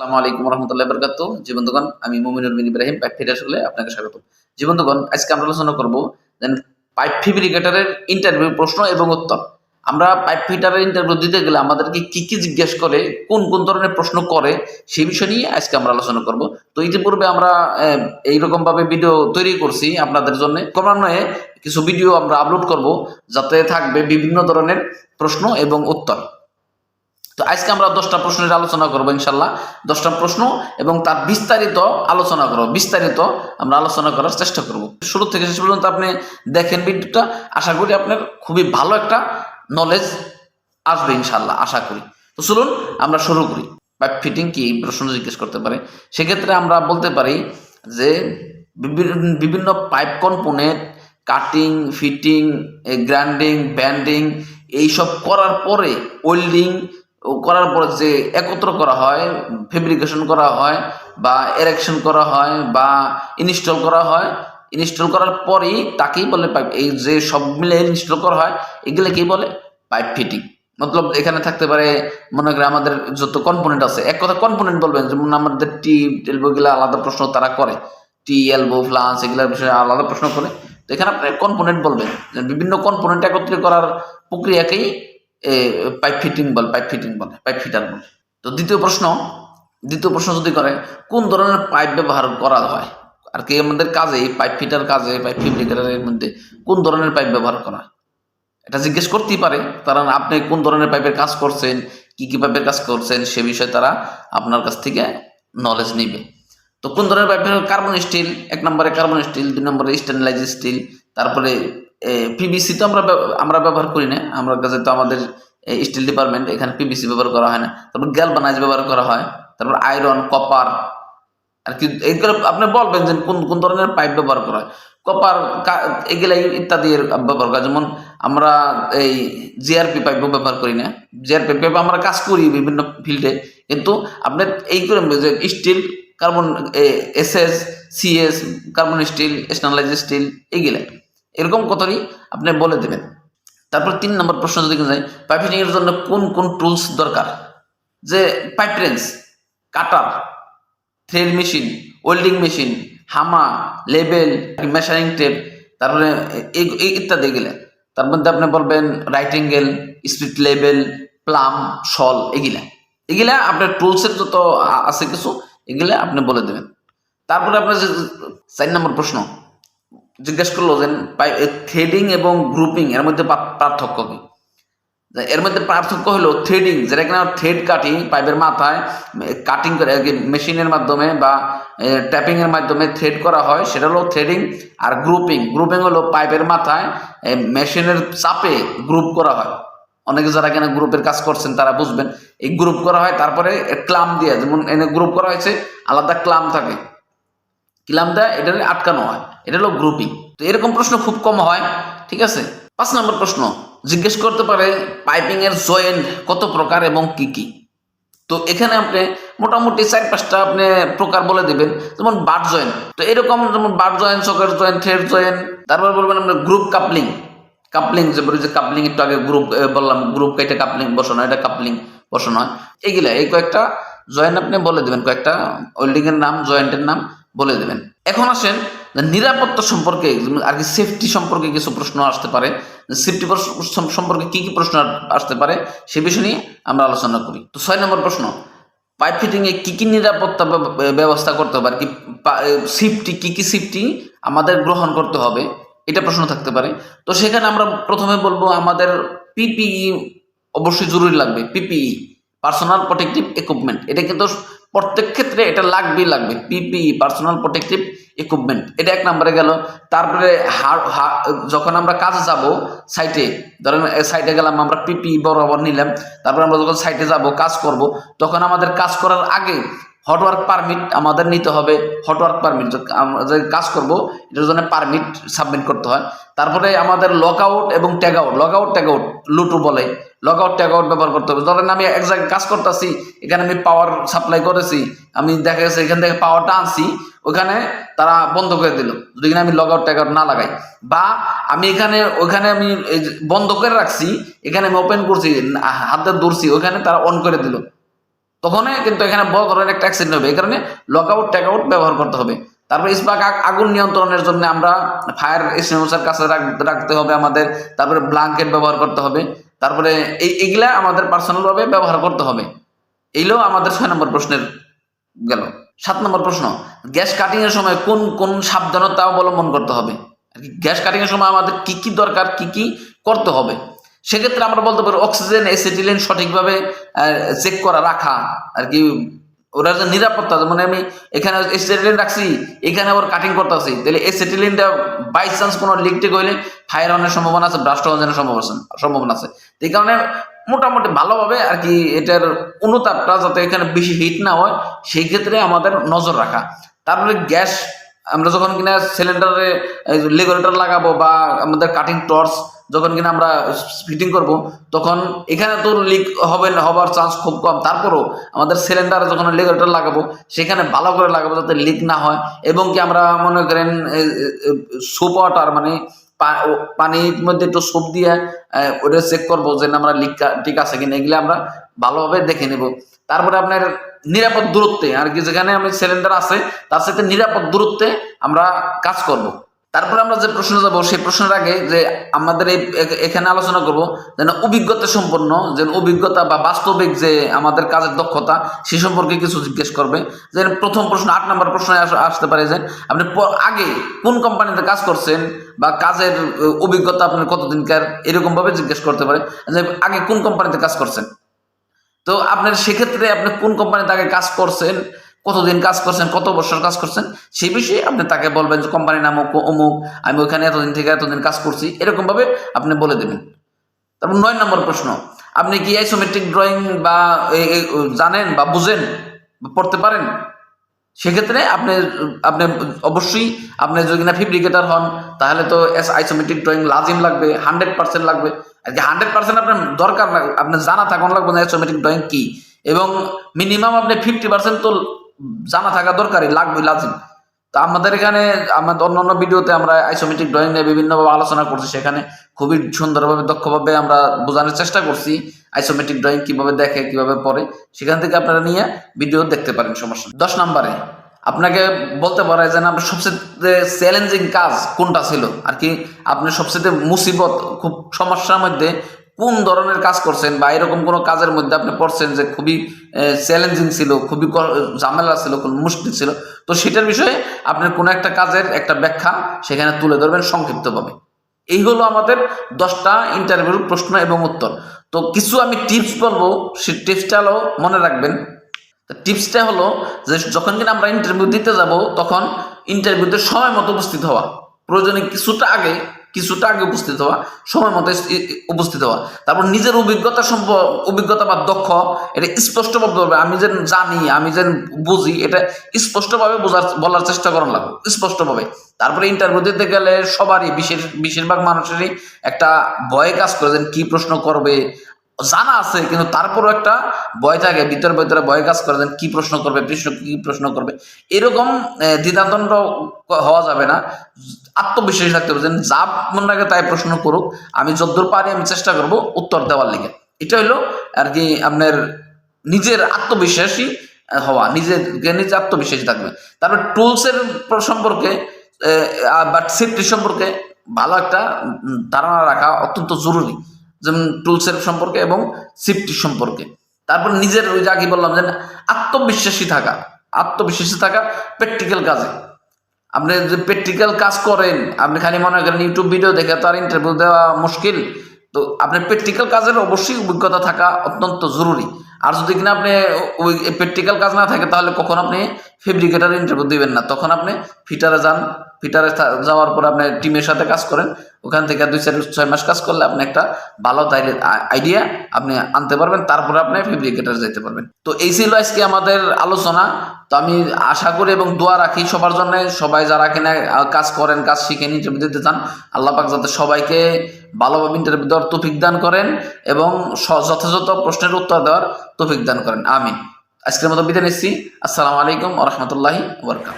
আসসালামু আলাইকুম আমি পাইপ আপনাকে স্বাগত আলোচনা করব দেন পাইপ ইন্টারভিউ প্রশ্ন এবং উত্তর। আমরা পাইপ ফিটারের ইন্টারভিউ দিতে গেলে আমাদেরকে কি কি জিজ্ঞেস করে, কোন কোন ধরনের প্রশ্ন করে সেই বিষয় নিয়ে আজকে আমরা আলোচনা করব। তো ইতিপূর্বে আমরা এইরকম ভাবে ভিডিও তৈরি করছি আপনাদের জন্য। ক্রমান্বয়ে কিছু ভিডিও আমরা আপলোড করব, যাতে থাকবে বিভিন্ন ধরনের প্রশ্ন এবং উত্তর। তো আজকে আমরা দশটা প্রশ্নের আলোচনা করব ইনশাল্লাহ। দশটা প্রশ্ন এবং তার বিস্তারিত আলোচনা করব। বিস্তারিত আমরা আলোচনা করার চেষ্টা করব। শুরু থেকে শেষ পর্যন্ত আপনি দেখেন ভিডিওটা। আশা করি আপনার খুবই ভালো একটা নলেজ আসবে ইনশাল্লাহ, আশা করি। তো চলুন আমরা শুরু করি। পাইপ ফিটিং কি প্রশ্ন জিজ্ঞেস করতে পারে। সেক্ষেত্রে আমরা বলতে পারি যে বিভিন্ন pipe component cutting fitting grinding bending এইসব করার পরে ওয়েল্ডিং করার পর যে একত্র করা হয় ফেব্রিকেশন করা হয় বা এরেকশন করা হয় বা ইনস্টল করা হয় ইনস্টল করার পরেই তাকেই বলে পাইপ এই যে সব মিলে ইনস্টল করা হয়, এগুলো কি বলে? পাইপ ফিটিং মতলব এখানে থাকতে পারে, মনে করি আমাদের যত কম্পোনেন্ট আছে, এক কথা কম্পোনেন্ট বলবেন, যেমন আমাদের টি টেলবো গুলো আলাদা প্রশ্ন তারা করে। টি এলবো ফ্লান্স এগুলোর বিষয়ে আলাদা প্রশ্ন করে। তো এখানে আপনি কম্পোনেন্ট বলবেন। বিভিন্ন কম্পোনেন্ট একত্রিত করার প্রক্রিয়াকেই পাইপ ফিটিং বলে পাইপ ফিটিং বলে পাইপ ফিটার বলে। তো দ্বিতীয় প্রশ্ন দ্বিতীয় প্রশ্ন যদি করে, কোন ধরনের পাইপ ব্যবহার করা হয়? আর কি আমাদের কাজে পাইপ ফিটার কাজে পাইপ ফিব্রিকেটারের মধ্যে কোন ধরনের পাইপ ব্যবহার করা? এটা জিজ্ঞেস করতেই পারে, তারা আপনি কোন ধরনের পাইপের কাজ করছেন, কি কি পাইপের কাজ করছেন, সে বিষয়ে তারা আপনার কাছ থেকে নলেজ নিবে। তো কোন ধরনের পাইপের কার্বন স্টিল এক নম্বরে কার্বন স্টিল দুই নম্বরে স্টেনলাইজ স্টিল তারপরে পিবিসি তো আমরা আমরা ব্যবহার করি না। আমরা কাছে তো আমাদের স্টিল ডিপার্টমেন্ট এখানে পিবিসি ব্যবহার করা হয় না। তারপর গ্যালবানাইজ ব্যবহার করা হয়। তারপর আয়রন কপার আর কি এইগুলো আপনি বলবেন যে কোন কোন ধরনের পাইপ ব্যবহার করা হয়। কপার এগুলা ইত্যাদি ব্যবহার করা যেমন আমরা এই জিআরপি পাইপ ব্যবহার করি না। জিআরপি পাইপ আমরা কাজ করি বিভিন্ন ফিল্ডে। কিন্তু আপনি এই করে যে steel carbon S SS CS carbon steel stainless steel এইগুলা এরকম কতই আপনি বলে দেবেন। তারপর তিন নম্বর প্রশ্ন যদি যাই পাইপ ফিটিং এর জন্য কোন কোন টুলস দরকার? যে pipe wrench cutter thread machine welding machine hammer label measuring tape তারপরে ইত্যাদি এগুলো। তার মধ্যে আপনি বলবেন রাইট অ্যাঙ্গেল স্পিড লেবেল প্লাম শল এগুলা। এগুলা আপনার টুলসের যত আছে কিছু, এগুলা আপনি বলে দেবেন। তারপরে আপনার যে, চার নম্বর প্রশ্ন জিজ্ঞেস করল যে থ্রেডিং এবং গ্রুপিং এর মধ্যে পার্থক্য কি? এর মধ্যে পার্থক্য হলো থ্রেডিং যেটা কিনা থ্রেড কাটিং পাইপের মাথায় কাটিং করে মেশিনের মাধ্যমে বা ট্যাপিং এর মাধ্যমে থ্রেড করা হয়, সেটা হলো থ্রেডিং আর গ্রুপিং গ্রুপিং হলো পাইপের মাথায় মেশিনের চাপে গ্রুপ করা হয়। অনেকে যারা কিনা গ্রুপের কাজ করছেন, তারা বুঝবেন। এই গ্রুপ করা হয়, তারপরে ক্লাম দিয়ে, যেমন এনে গ্রুপ করা হয়েছে, আলাদা ক্লাম থাকে। ক্লাম ক্লামটা এটা আটকানো হয়। এটা হলো গ্রুপিং তো এরকম প্রশ্ন খুব কম হয়, ঠিক আছে? পাঁচ নম্বর প্রশ্ন, জিজ্ঞেস করতে পারে পাইপিং এর জয়েন্ট কত প্রকার এবং কি কি? তো এখানে আপনি মোটামুটি চার পাঁচটা আপনি প্রকার বলে দিবেন, যেমন বার জয়েন্ট তো এরকম যেমন বার জয়েন্ট চকের জয়েন্ট থ্রেড জয়েন্ট তারপর বলবেন আমরা গ্রুপ কাপলিং কাপলিং যে বলি যে কাপলিং একটু আগে গ্রুপ বললাম গ্রুপ কেটে কাপলিং বসানো, এটা কাপলিং বসানো হয়। এগুলা এই কয়েকটা জয়েন্ট আপনি বলে দেবেন, কয়েকটা ওয়েল্ডিং এর নাম জয়েন্টের নাম বলে দেবেন। এখন আসেন নিরাপত্তা সম্পর্কে, আর কি সেফটি সম্পর্কে কিছু প্রশ্ন আসতে পারে। সেফটি সম্পর্কে কি কি প্রশ্ন আসতে পারে, সে বিষয় নিয়ে আমরা আলোচনা করি। তো ছয় নম্বর প্রশ্ন পাইপ ফিটিং এ কি কি নিরাপত্তা ব্যবস্থা করতে হবে, আর কি সেফটি কি কি সেফটি আমাদের গ্রহণ করতে হবে, এটা প্রশ্ন থাকতে পারে। তো সেখানে আমরা প্রথমে বলব আমাদের পিপিই অবশ্যই জরুরি লাগবে পিপিই পার্সোনাল প্রোটেক্টিভ ইকুইপমেন্ট এটা কিন্তু প্রত্যেক ক্ষেত্রে এটা লাগবেই লাগবে। পিপিই পার্সোনাল প্রোটেকটিভ ইকুইপমেন্ট এটা এক নম্বরে গেল। তারপরে যখন আমরা কাজে যাব সাইটে ধরেন সাইটে গেলাম, আমরা পিপি বরাবর নিলাম। তারপরে আমরা যখন সাইটে যাব, কাজ করব, তখন আমাদের কাজ করার আগে হটওয়ার্ক পারমিট আমাদের নিতে হবে। হটওয়ার্ক পারমিট আমরা যে কাজ করব, এটার জন্য পারমিট সাবমিট করতে হয়। তারপরে আমাদের লক আউট এবং tag out lock out tag out লুটু বলে। লক আউট ট্যাগ আউট ব্যবহার করতে হবে। ধরেন আমি এক জায়গায় কাজ করতেছি, এখানে আমি পাওয়ার সাপ্লাই করেছি, আমি দেখা গেছে এখান থেকে পাওয়ারটা আনছি, ওখানে তারা বন্ধ করে দিল। যদি আমি লগ আউট ট্যাগ আউট না লাগাই, বা আমি এখানে, ওখানে আমি বন্ধ করে রাখছি, এখানে আমি ওপেন করছি, হাতে ধরছি, ওখানে তারা অন করে দিল। তখনই কিন্তু এখানে বড় ধরনের একটা অ্যাক্সিডেন্ট হবে। এই কারণে লক আউট ট্যাক আউট ব্যবহার করতে হবে। তারপরে ইস্পাক আগুন নিয়ন্ত্রণের জন্য আমরা ফায়ার এক্সটিংগুইশার কাছে রাখতে হবে আমাদের। তারপরে ব্লাঙ্কেট ব্যবহার করতে হবে। তারপরে এই এগুলা আমাদের পার্সোনালভাবে ব্যবহার করতে হবে। এইগুলো আমাদের ছয় নম্বর প্রশ্নের গেল। সাত নম্বর প্রশ্ন, গ্যাস কাটিং এর সময় কোন কোন সাবধানতা অবলম্বন করতে হবে? আর কি, গ্যাস কাটিং এর সময় আমাদের কি কি দরকার, কি কি করতে হবে? সেক্ষেত্রে আমরা বলতে পারি অক্সিজেন এসিটিলিন সঠিকভাবে চেক করা, রাখা, আর কি ওরা যে নিরাপত্তা মানে আমি এখানে এসিটিলিন রাখছি, এখানে আবার কাটিং করতেছি তাহলে এসিটিলিনটা বাই চান্স কোনো লিক টিক হইলে ফায়ার অনের সম্ভাবনা আছে ব্রাস্ট হওয়ার সম্ভাবনা সম্ভাবনা আছে। এই কারণে মোটামুটি ভালোভাবে আর কি এটার অনুতাপটা যাতে এখানে বেশি হিট না হয় সেই ক্ষেত্রে আমাদের নজর রাখা। তারপরে গ্যাস, আমরা যখন কিনা সিলিন্ডারে লেগুলেটর লাগাবো বা আমাদের কাটিং টর্চ যখন কিনা আমরা ফিটিং করব, তখন এখানে তো লিক হবে না, হবার চান্স খুব কম। তারপরও আমাদের সিলিন্ডারে যখন লেগুলেটর লাগাবো, সেখানে ভালো করে লাগাবো যাতে লিক না হয় এবং কি আমরা মনে করেন সোপ ওয়াটার মানে পানির মধ্যে একটু সোপ দিয়ে ওটা চেক করব যে আমরা লিক ঠিক আছে কিনা, এগুলো আমরা ভালোভাবে দেখে নেব। তারপরে আপনার নিরাপদ দূরত্বে, আর কি যেখানে আমি সিলিন্ডার আছে, তার সাথে নিরাপদ দূরত্বে আমরা কাজ করব। তারপরে আমরা যে প্রশ্ন যাব, সেই প্রশ্নের আগে যে আমাদের এই এখানে আলোচনা করব, যেন অভিজ্ঞতা সম্পন্ন যে অভিজ্ঞতা বা বাস্তবিক যে আমাদের কাজের দক্ষতা, সে সম্পর্কে কিছু জিজ্ঞেস করবে। যে প্রথম প্রশ্ন, আট নম্বর প্রশ্ন আস- আসতে পারে যে, আপনি আগে কোন কোম্পানিতে কাজ করছেন বা কাজের অভিজ্ঞতা আপনার কতদিনকার, এরকম ভাবে জিজ্ঞেস করতে পারে যে, আগে কোন কোম্পানিতে কাজ করছেন? তো আপনার সেক্ষেত্রে আপনি কোন কোম্পানিতে আগে কাজ করছেন কতদিন কাজ করছেন কত বছর কাজ করছেন সেই বিষয়ে আপনি তাকে বলবেন যে কোম্পানির নাম অমুক, আমি ওইখানে এতদিন থেকে এতদিন কাজ করছি। এরকমভাবে আপনি বলে দেবেন। তারপর নয় নম্বর প্রশ্ন আপনি কি আইসোমেট্রিক ড্রয়িং বা জানেন বা বুঝেন পড়তে পারেন? সেক্ষেত্রে আপনি আপনি অবশ্যই আপনি যদি না ফিব্রিকেটার হন তাহলে তো এস আইসোমেট্রিক ড্রয়িং লাজিম লাগবে হান্ড্রেড পার্সেন্ট লাগবে। আর কি হান্ড্রেড পার্সেন্ট আপনার দরকার আপনার জানা থাকুন লাগবে না আইসোমেট্রিক ড্রয়িং কি। এবং মিনিমাম আপনি ফিফটি পার্সেন্ট তো জানা থাকা দরকারই, লাগবে, লাজিম। তা আমাদের এখানে, আমাদের অন্যান্য ভিডিওতে আমরা আইসোমেট্রিক ড্রয়িং নিয়ে বিভিন্নভাবে আলোচনা করছি, সেখানে খুবই সুন্দরভাবে, দক্ষভাবে আমরা বোঝানোর চেষ্টা করছি আইসোমেট্রিক ড্রয়িং কীভাবে দেখে, কীভাবে পড়ে, সেখান থেকে আপনারা নিয়ে ভিডিও দেখতে পারেন, সমস্যা দশ নম্বরে, আপনাকে বলতে পারে যে না আপনার সবচেয়ে চ্যালেঞ্জিং কাজ কোনটা ছিল? আর কি, আপনি সবচেয়ে মুসিবত, খুব সমস্যার মধ্যে কোন ধরনের কাজ করছেন বা এরকম কোনো কাজের মধ্যে আপনি পড়ছেন যে খুবই চ্যালেঞ্জিং ছিল, খুবই ঝামেলা ছিল, খুব মুশকিল ছিল, তো সেটার বিষয়ে আপনি কোনো একটা কাজের একটা ব্যাখ্যা সেখানে তুলে ধরবেন সংক্ষিপ্তভাবে। এই হলো আমাদের দশটা ইন্টারভিউর প্রশ্ন এবং উত্তর। তো কিছু আমি টিপস বলব সেই টিপসটা হলো মনে রাখবেন। টিপসটা হলো যে যখন কিনা আমরা ইন্টারভিউ দিতে যাব, তখন ইন্টারভিউতে সময় মতো উপস্থিত হওয়া। প্রয়োজনে কিছুটা আগে কিছুটা আগে উপস্থিত হওয়া, সময় মতো উপস্থিত হওয়া। তারপর নিজের অভিজ্ঞতা সম্প, অভিজ্ঞতা বা দক্ষ, এটা স্পষ্টভাবে বলবে। আমি যেন জানি, আমি যেন বুঝি, এটা স্পষ্টভাবে বোঝার, বলার চেষ্টা করার লাগবে, স্পষ্টভাবে। তারপরে ইন্টারভিউ দিতে গেলে সবারই, বিশেষ বেশিরভাগ মানুষেরই একটা ভয় কাজ করে যে কি প্রশ্ন করবে জানা আছে, কিন্তু তারপরও একটা ভয় থাকে, ভিতরে ভিতরে ভয় কাজ করে যেন কি প্রশ্ন করবে প্রশ্ন কি প্রশ্ন করবে। এরকম দ্বিধাদ্বন্দ্ব হওয়া যাবে না। আত্মবিশ্বাসী থাকতে হবে যা মনে রাখে তাই প্রশ্ন করুক। আমি যতদূর পারি, আমি চেষ্টা করব উত্তর দেওয়ার লিগে। এটা হলো আর কি আপনার নিজের আত্মবিশ্বাসী হওয়া, নিজেকে নিজে আত্মবিশ্বাসী থাকবে। তারপর টুলসের সম্পর্কে বা সেফটি সম্পর্কে ভালো একটা ধারণা রাখা অত্যন্ত জরুরি। যেমন টুলসের সম্পর্কে এবং সেফটি সম্পর্কে। তারপর নিজের ওই যা কি বললাম যে আত্মবিশ্বাসী থাকা আত্মবিশ্বাসী থাকা প্র্যাকটিক্যাল কাজে। আপনি যে প্র্যাকটিক্যাল কাজ করেন, আপনি খালি মনে করেন ইউটিউব ভিডিও দেখে তো আর ইন্টারভিউ দেওয়া মুশকিল। তো আপনার প্র্যাকটিক্যাল কাজের অবশ্যই অভিজ্ঞতা থাকা অত্যন্ত জরুরি। আর যদি কিনা আপনি ওই প্র্যাকটিক্যাল কাজ না থাকে, তাহলে কখন আপনি ফেব্রিকেটার ইন্টারভিউ দিবেন না। তখন আপনি ফিটারে যান ফিটারে যাওয়ার পর আপনি টিমের সাথে কাজ করেন। ওখান থেকে দুই চার, ছয় মাস কাজ করলে আপনি একটা ভালো আইডিয়া আপনি আনতে পারবেন, তারপরে আপনি ফেব্রিকেটার যেতে পারবেন। তো এই ছিল আজকে আমাদের আলোচনা। তো আমি আশা করি এবং দোয়া রাখি সবার জন্য, সবাই যারা কিনা কাজ করেন, কাজ শিখেন ইন্টারভিউ দিতে চান, আল্লাহ পাক যাতে সবাইকে ভালোভাবে ইন্টারভিউ দেওয়ার তৌফিক দান করেন এবং যথাযথ প্রশ্নের উত্তর দেওয়ার তৌফিক দান করেন। আমিন। আজকের মতো বিদায় নিচ্ছি। আসসালামু আলাইকুম রহমতুল্লাহি ওবরকাত